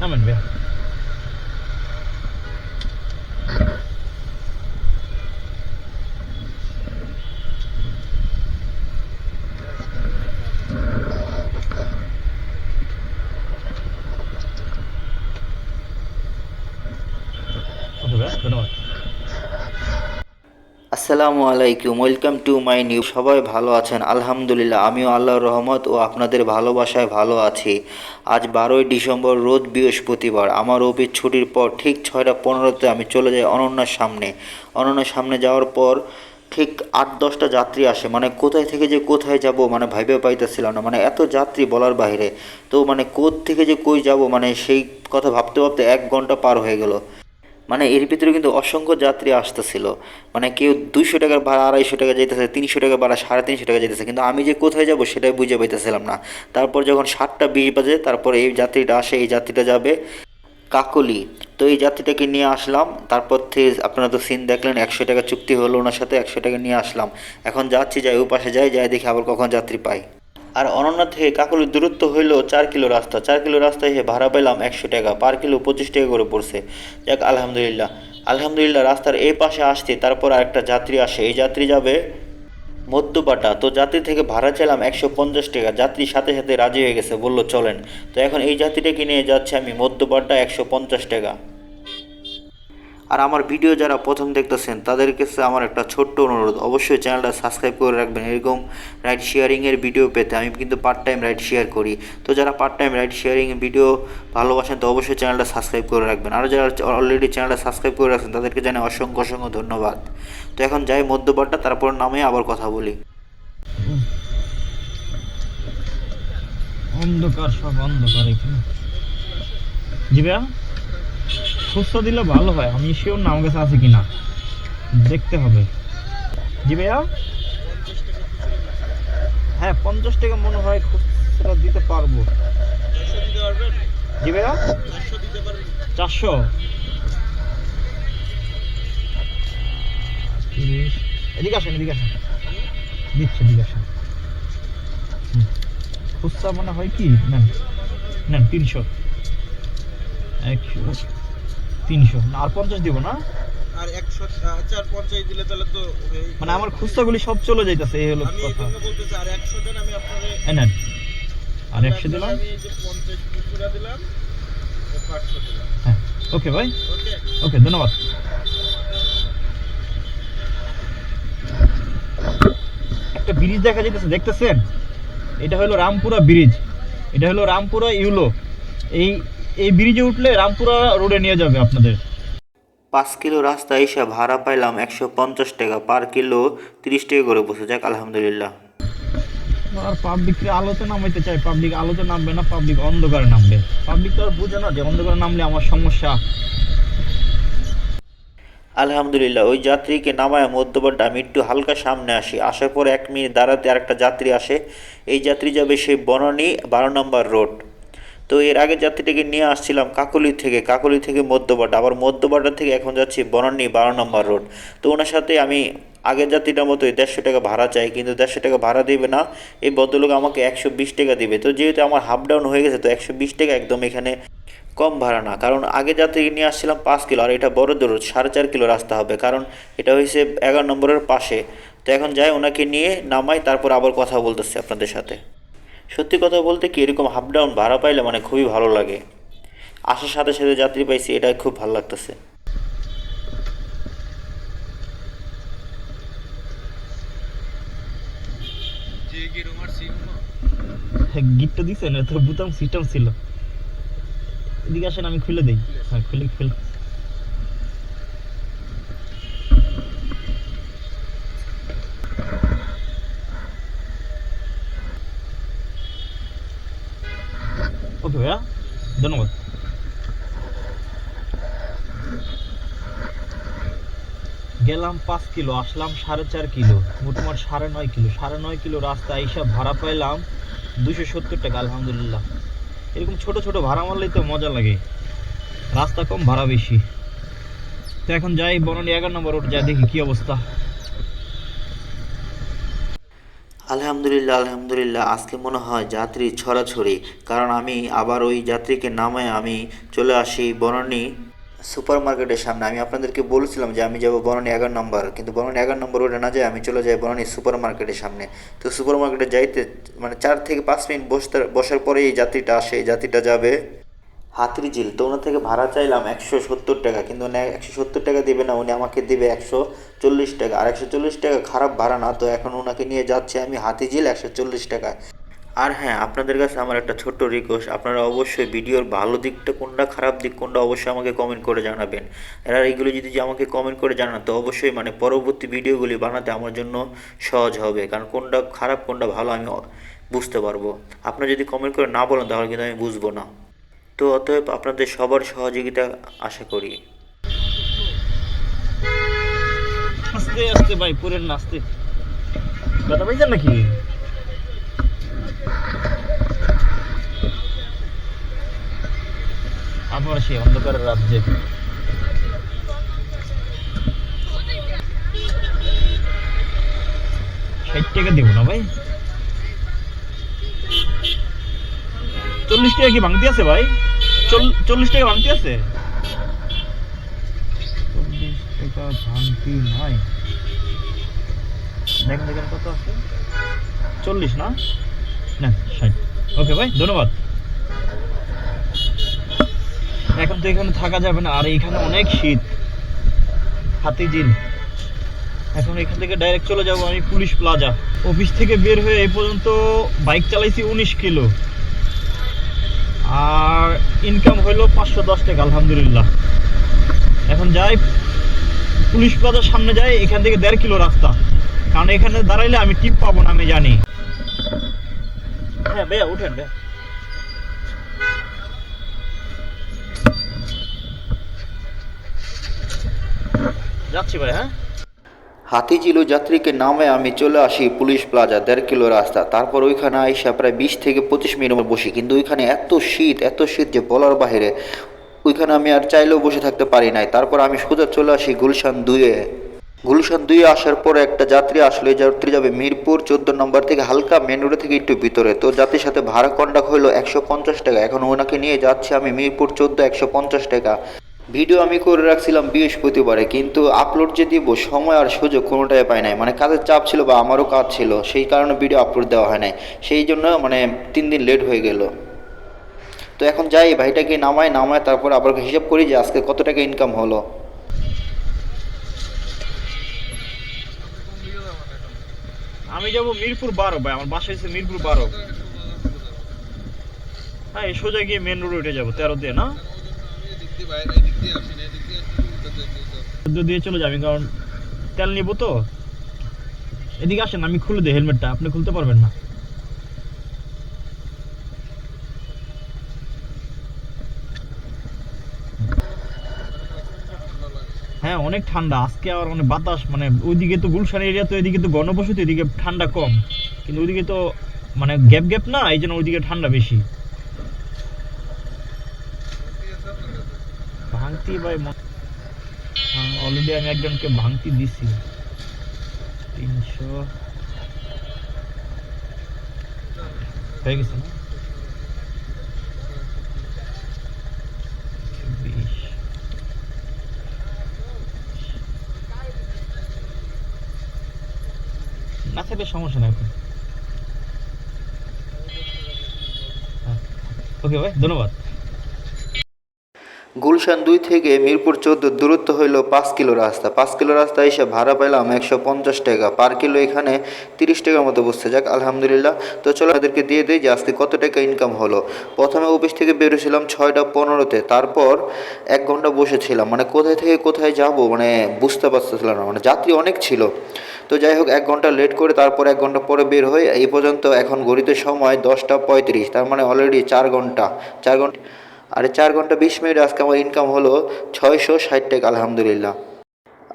নামেন ভাইয়া ওকে ভাইয়া ধন্যবাদ আসসালামু আলাইকুম, ওয়েলকাম টু মাই নিউ সবাই ভালো আছেন? আলহামদুলিল্লাহ, আমিও আল্লাহর রহমত ও আপনাদের ভালোবাসায় ভালো আছি। আজ বারোই ডিসেম্বর, রোজ বৃহস্পতিবার। আমার অফিস ছুটির পর ঠিক ছয়টা পনেরোতে আমি চলে যাই অনন্যার সামনে। অনন্যার সামনে যাওয়ার পর ঠিক আট দশটা যাত্রী আসে। মানে কোথায় থেকে যে কোথায় যাব মানে ভাইবে পাইতেছিলাম না। মানে এত যাত্রী বলার বাইরে। তো মানে কোথ থেকে যে কই যাব মানে সেই কথা ভাবতে ভাবতে এক ঘণ্টা পার হয়ে গেল। মানে এর ভিতরে কিন্তু অসংখ্য যাত্রী আসতেছিল। মানে কেউ দুইশো টাকার ভাড়া, আড়াইশো টাকা যেতেছে তিনশো টাকা ভাড়া, সাড়ে তিনশো টাকা যেতেছে কিন্তু আমি যে কোথায় যাব সেটাই বুঝে পাইতেছিলাম না। তারপর যখন সাতটা বিশ বাজে, তারপর এই যাত্রীটা আসে, এই যাত্রীটা যাবে কাকলি। তো এই যাত্রীটাকে নিয়ে আসলাম। তারপর থেকে আপনারা তো সিন দেখলেন, একশো টাকা চুক্তি হলো ওনার সাথে, একশো টাকা নিয়ে আসলাম। এখন যাচ্ছি, যাই ও পাশে যাই যাই দেখি আবার কখন যাত্রী পাই আর অনন্যা থেকে কাকলির দূরত্ব হইল চার কিলো রাস্তা। চার কিলো রাস্তায় এসে ভাড়া পেলাম একশো টাকা, পার কিলো পঁচিশ টাকা করে পড়ছে। যাক, আলহামদুলিল্লাহ। আলহামদুলিল্লাহ, রাস্তার এই পাশে আসতে তারপর আরেকটা যাত্রী আসে। এই যাত্রী যাবে মধ্যপাটা। তো যাত্রী থেকে ভাড়া চাইলাম একশো পঞ্চাশ টাকা। যাত্রী সাথে সাথে রাজি হয়ে গেছে, বলল, চলেন। তো এখন এই যাত্রীটাকে নিয়ে যাচ্ছে আমি মধ্যপাটা একশো পঞ্চাশ টাকা। আর আমার ভিডিও যারা প্রথম দেখতেছেন, তাদের কাছে আমার একটা ছোট্ট অনুরোধ। অবশ্যই চ্যানেলটা সাবস্ক্রাইব করে রাখবেন। এরকম রাইড শেয়ারিংয়ের ভিডিও পেতে আমি কিন্তু পার্ট টাইম রাইড শেয়ার করি। তো যারা part time ride sharing video ভালোবাসেন, তো অবশ্যই চ্যানেলটা সাবস্ক্রাইব করে রাখবেন। আর যারা অলরেডি চ্যানেলটা সাবস্ক্রাইব করে রাখছেন তাদেরকে জানাই অসংখ্য অসংখ্য ধন্যবাদ। তো এখন যাই মধ্যপাটটা, তারপর নামে আবার কথা বলি। অন্ধকার সব অন্ধকার এখানে। জি খুচরা দিলে ভালো হয়। আমি শিওর না, আমার কাছে আছে কিনা। দেখতে হবে। জি ভাইয়া? হ্যাঁ পঞ্চাশ টাকা মনে হয় খুচরা দিতে পারব। জি ভাইয়া? চারশো। এদিকে আসেন এদিকে আসেন। দিচ্ছে, এদিকে আসেন। খুচরা মনে হয় কি? নেন নেন, তিনশো। একশো। তিনশো। আর পঞ্চাশ দিব না? আর একশো চার পঞ্চাশ দিলে তাহলে তো মানে আমার খুচরাগুলি সব চলে যাইতেছে এই হলো আমি কথা। বলতেছি আর একশো দেন আমি আপনাকে নেন। আর একশো দিলাম। আমি এই যে পঞ্চাশ খুচরা দিলাম পাঁচশো দিলাম। হ্যাঁ। ওকে ভাই? ওকে। ওকে ধন্যবাদ। একটা ব্রিজ দেখা যাইতেছে দেখতেছেন? এটা হলো রামপুরা ব্রিজ। এটা হলো রামপুরা ইউলো। এই এই ব্রিজে উঠলে রামপুরা রোডে নিয়ে যাবে আপনাদের। পাঁচ কিলো রাস্তা এসে ভাড়া পাইলাম একশো পঞ্চাশ টাকা পার কিলো তিরিশ টাকা করে বসে যাক আলহামদুলিল্লাহ। আর পাবলিককে আলোতে নামাইতে চাই পাবলিক আলোতে নামবে না পাবলিক অন্ধকারে নামবে। পাবলিক তো আর বুঝে না যে অন্ধকারে নামলে আমার সমস্যা। আলহামদুলিল্লাহ ওই যাত্রীকে নামায় মধ্যপথটা আমি একটু হালকা সামনে আসি। আসার পর এক মিনিট দাঁড়াতে আরেকটা যাত্রী আসে। এই যাত্রী যাবে সেই বনানী বারো নম্বর রোড তো এর আগে যাত্রীটাকে নিয়ে আসছিলাম কাকলি থেকে কাকলি থেকে মধ্যবাটা আবার মধ্যপাটা থেকে এখন যাচ্ছি বনানী বারো নম্বর রোড। তো ওনার সাথে আমি আগের যাত্রীটার মতোই দেড়শো টাকা ভাড়া চাই, কিন্তু দেড়শো টাকা ভাড়া দেবে না। এই ভদ্রলোক আমাকে একশো বিশ টাকা দিবে। তো যেহেতু আমার হাফ ডাউন হয়ে গেছে, তো একশো বিশ টাকা একদম এখানে কম ভাড়া না। কারণ আগে যাত্রী নিয়ে আসছিলাম পাঁচ কিলো, আর এটা বড় দূর, সাড়ে চার কিলো রাস্তা হবে। কারণ এটা হয়েছে এগারো নম্বরের পাশে। তো এখন যাই ওনাকে নিয়ে নামাই, তারপর আবার কথা বলতেছি আপনাদের সাথে। সত্যি কথা বলতে কি, এরকম হাফ ডাউন ভাড়া পাইলে মানে খুবই ভালো লাগে। আসার সাথে সাথে যাত্রী পাইছি এটা খুব ভালো লাগতেছে। যে গিয়ে আমার গিটটা দিছে না, তো বুতাম সিস্টেম ছিল। এদিকে আসেন, আমি খুলে দেই। হ্যাঁ খুলে খুলে। গেলাম পাঁচ কিলো, আসলাম সাড়ে চার কিলো, মোটামুটি সাড়ে নয় কিলো। সাড়ে নয় কিলো রাস্তা এইসব ভাড়া পাইলাম দুশো সত্তর টাকা, আলহামদুলিল্লাহ। এরকম ছোট ছোট ভাড়া মারলেই তো মজা লাগে। রাস্তা কম, ভাড়া বেশি। তো এখন যাই, বনানী এগারো নম্বর রোড, যাই দেখি কি অবস্থা। আলহামদুলিল্লাহ আলহামদুলিল্লাহ, আজকে মনে হয় যাত্রী ছড়াছড়ি, কারণ আমি আবার ওই যাত্রীকে নামায় আমি চলে আসি বনানী। সুপার মার্কেটের সামনে, আমি আপনাদেরকে বলেছিলাম যে আমি যাব বনানী এগারো নম্বর, কিন্তু বনানী এগারো নম্বর ওটা না যায় আমি চলে যাই বনানী সুপার মার্কেটের সামনে। তো সুপার মার্কেটে যাইতে মানে চার থেকে পাঁচ মিনিট বসতে, বসার পরে এই যাত্রীটা আসে, এই যাত্রীটা যাবে হাতির ঝিল তো ওনার থেকে ভাড়া চাইলাম একশো সত্তর টাকা, কিন্তু উনি একশো সত্তর টাকা দেবে না, উনি আমাকে দেবে একশো চল্লিশ টাকা। আর একশো চল্লিশ টাকা খারাপ ভাড়া না, তো এখন ওনাকে নিয়ে যাচ্ছি আমি হাতিঝিল একশো চল্লিশ টাকা আর হ্যাঁ আপনাদের কাছে আমার একটা ছোট্ট রিকোয়েস্ট আপনারা অবশ্যই ভিডিওর ভালো দিকটা কোনটা খারাপ দিক কোনটা অবশ্যই আমাকে কমেন্ট করে জানাবেন। এরা এইগুলো যদি আমাকে কমেন্ট করে জানান, তো অবশ্যই মানে পরবর্তী ভিডিওগুলি বানাতে আমার জন্য সহজ হবে, কারণ কোনটা খারাপ, কোনটা ভালো আমি বুঝতে পারব। আপনারা যদি কমেন্ট করে না বলেন, তাহলে কিন্তু আমি বুঝব না। তো অতএব আপনাদের সবার সহযোগিতা আশা করি। আস্তে আস্তে ভাই, পুরের না আস্তে ব্যথা পাইছেন নাকি? আবার সেই অন্ধকারের রাজ্যে। টাকা না ভাই? চল্লিশ টাকা কি ভাঙতি আছে ভাই? চল্লিশ টাকা ভাঙতি আছে? চল্লিশ টাকা ভাঙতি নাই। কত আছে? চল্লিশ না? না ষাট। ওকে ভাই, ধন্যবাদ। এখন তো এখানে থাকা যাবে না, আর এখানে অনেক শীত। হাতিঝিল। এখন এখান থেকে ডাইরেক্ট চলে যাব আমি পুলিশ প্লাজা অফিস থেকে বের হয়ে এই পর্যন্ত বাইক চালাইছি উনিশ কিলো। আর ইনকাম হইল পাঁচশো দশ টাকা, আলহামদুলিল্লাহ। এখন যাই, পুলিশ প্লাজার সামনে যাই, এখান থেকে দেড় কিলো রাস্তা। কারণ এখানে দাঁড়াইলে আমি টিপ পাবো না, আমি জানি। হ্যাঁ ভাইয়া, উঠেন, ভাইয়া। যাচ্ছি ভাই হ্যাঁ? হাতিঝিল যাত্রীকে নামে আমি চলে আসি পুলিশ প্লাজা, দেড় কিলো রাস্তা। তারপর ওইখানে আইসা প্রায় বিশ থেকে পঁচিশ মিনিট বসি। কিন্তু ওইখানে এত শীত এত শীত যে বলার বাইরে ওইখানে আমি আর চাইলেও বসে থাকতে পারি নাই। তারপর আমি সোজা চলে আসি গুলশান দুয়ে গুলশান দুয়ে আসার পরে একটা যাত্রী আসলে। যাত্রী যাবে মিরপুর চোদ্দ নম্বর থেকে হালকা মেন রোড থেকে একটু ভিতরে। তো যাত্রীর সাথে ভাড়া কন্ডাক্ট হলো একশো পঞ্চাশ টাকা। এখন ওনাকে নিয়ে যাচ্ছি আমি মিরপুর চোদ্দ একশো পঞ্চাশ টাকা। ভিডিও আমি করে রাখছিলাম বৃহস্পতিবারে কিন্তু আপলোড যে দিব সময় আর সুযোগ কোনোটাই পাই নাই। মানে কাজের চাপ ছিল বা আমারও কাজ ছিল সেই কারণে ভিডিও আপলোড দেওয়া হয় নাই। সেই জন্য মানে তিন দিন লেট হয়ে গেল। তো এখন যাই ভাইটাকে নামায় নামায় তারপর আবার হিসাব করি যে আজকে কত টাকা ইনকাম হলো। আমি যাব মিরপুর বারো ভাই আমার বাসা হচ্ছে মিরপুর বারো। হ্যাঁ সোজা গিয়ে মেন রোড উঠে যাব তেরো দিয়ে না এদিক দিয়ে আসি উল্টো দিয়ে দিয়ে দিয়ে চলে যাবি কারণ তেল নিবো তো। এদিকে আসেন, আমি খুলে দিই হেলমেটটা, আপনি খুলতে পারবেন না। হ্যাঁ অনেক ঠান্ডা। আজকে আবার মানে বাতাস মানে ওইদিকে তো গুলশান এরিয়া তো, এদিকে তো গণবসতি এদিকে ঠান্ডা কম। কিন্তু ওইদিকে তো মানে গ্যাপ গ্যাপ না, এই জন্য ওইদিকে ঠান্ডা বেশি। ভাঙতি ভাই অলরেডি আমি একজনকে ভাঙতি দিছি। তিনশো। হয়ে গেছে না? না থাকলে সমস্যা নাই এখন। ওকে ভাই, ধন্যবাদ। গুলশান দুই থেকে মিরপুর চোদ্দ দূরত্ব হইল পাঁচ কিলো রাস্তা। পাঁচ কিলো রাস্তা এসে ভাড়া পেলাম একশো পঞ্চাশ টাকা। পার কিলো এখানে তিরিশ টাকার মতো বসছে। যাক, আলহামদুলিল্লাহ। তো চলো তাদেরকে দিয়ে দিই যে আজকে কত টাকা ইনকাম হলো। প্রথমে অফিস থেকে বেরোছিলাম ছয়টা পনেরোতে। তারপর এক ঘণ্টা বসেছিলাম। মানে কোথায় থেকে কোথায় যাব মানে বুঝতে পারতেছিলাম না। মানে যাত্রী অনেক ছিল। তো যাই হোক, এক ঘণ্টা লেট করে তারপর এক ঘণ্টা পরে বের হয়ে এই পর্যন্ত এখন ঘড়িতে সময় দশটা পঁয়ত্রিশ। তার মানে অলরেডি চার ঘণ্টা। চার ঘণ্টা আর চার ঘণ্টা বিশ মিনিট আজকে আমার ইনকাম হলো ছয়শো ষাট টাকা, আলহামদুলিল্লাহ।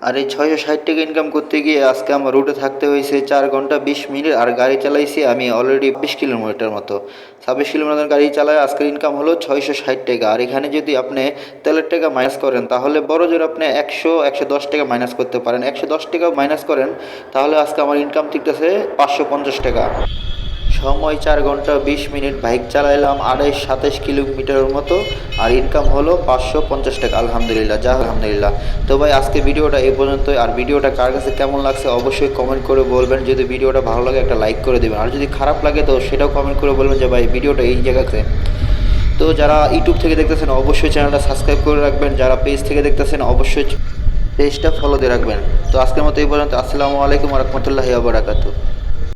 আর এই ছয়শো ষাট টাকা ইনকাম করতে গিয়ে আজকে আমার রুটে থাকতে হয়েছে চার ঘণ্টা বিশ মিনিট আর গাড়ি চালাইছি আমি অলরেডি বিশ কিলোমিটার মতো। ছাব্বিশ কিলোমিটার গাড়ি চালায় আজকের ইনকাম হলো ছয়শো ষাট টাকা। আর এখানে যদি আপনি তেলের টাকা মাইনাস করেন, তাহলে বড় জোর আপনি একশো একশো দশ টাকা মাইনাস করতে পারেন। একশো দশ টাকা মাইনাস করেন, তাহলে আজকে আমার ইনকাম টিকতেছে পাঁচশো পঞ্চাশ টাকা। সময় চার ঘণ্টা বিশ মিনিট বাইক চালাইলাম আড়াইশ সাতাশ কিলোমিটারের মতো, আর ইনকাম হলো পাঁচশো পঞ্চাশ টাকা। আলহামদুলিল্লাহ, যা আলহামদুলিল্লাহ। তো ভাই, আজকে ভিডিওটা এই পর্যন্তই। আর ভিডিওটা কার কাছে কেমন লাগছে অবশ্যই কমেন্ট করে বলবেন। যদি ভিডিওটা ভালো লাগে একটা লাইক করে দেবেন। আর যদি খারাপ লাগে তো সেটাও কমেন্ট করে বলবেন যে ভাই, ভিডিওটা এই জায়গাতে। তো যারা ইউটিউব থেকে দেখতেছেন, অবশ্যই চ্যানেলটা সাবস্ক্রাইব করে রাখবেন। যারা পেজ থেকে দেখতেছেন, অবশ্যই পেজটা ফলো দিয়ে রাখবেন। তো আজকের মতো এই পর্যন্ত। আসসালামু আলাইকুম রহমতুল্লাহি আবরাকাতু